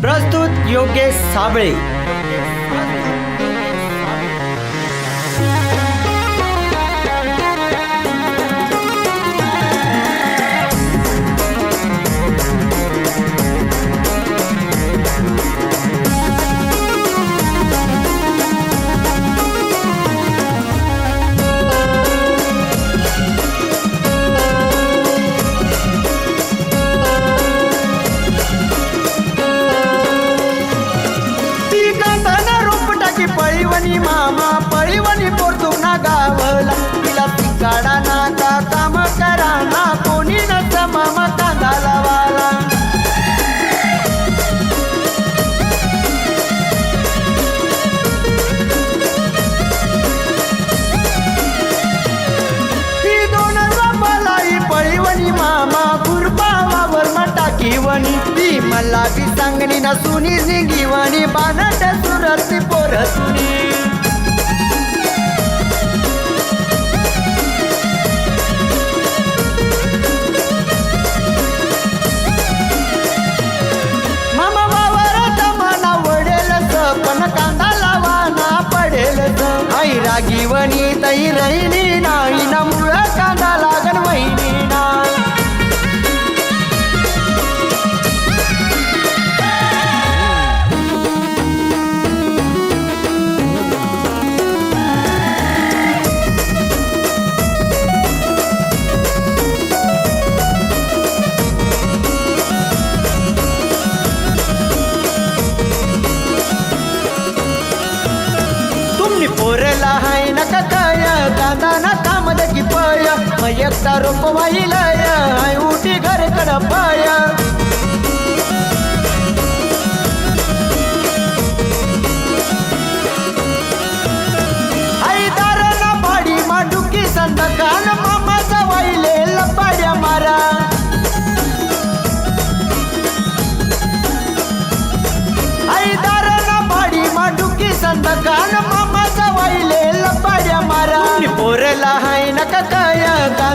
प्रस्तुत योगेश साबळे. टाकीवणी ती मला बी सांगणी ना सुनी निगीवणी बानट सुरती पोरतुनी मामा कांदा ना पाया की पय मग एकटा रोप वाहिलय हाय उठी घर कड पाय. आई दार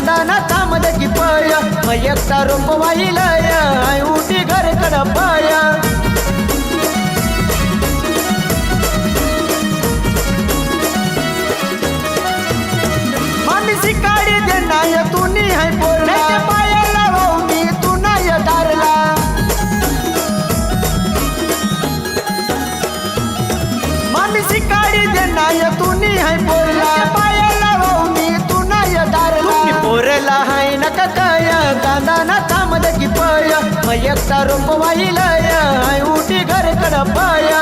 ना कामद की पय मग एकटा रोप वाहिलय उठी घर कड पाय दे नाय तू नी हाय पायाला तू नाय दारला. मानसी शिकारी दे नाय तू नी हाय नाही नका काय? कांदा ना थांबद की पय. मग एकटा रोप वाहिलय उठी घर कड पाया.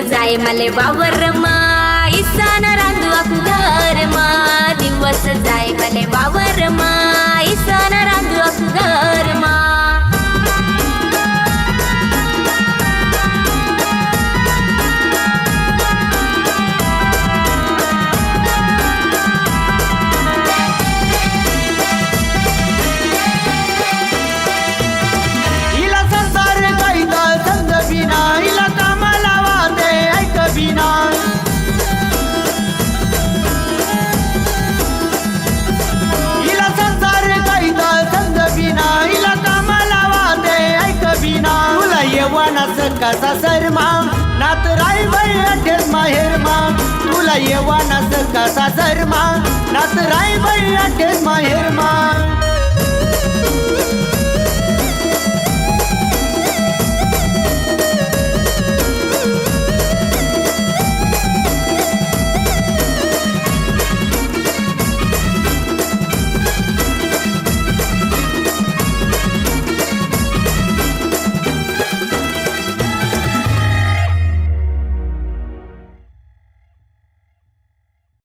जाय मले वावर मा. इसान रांधू आखू घर मा. दिवस जाय मले वावर मा. इसान रांधू आखू घर मा. कसा सरमा. नात राय बैठे अठेस माहेरमा. तुला येवानाच कसा सरमा. नात राय बैठे अठेस माहेरमा.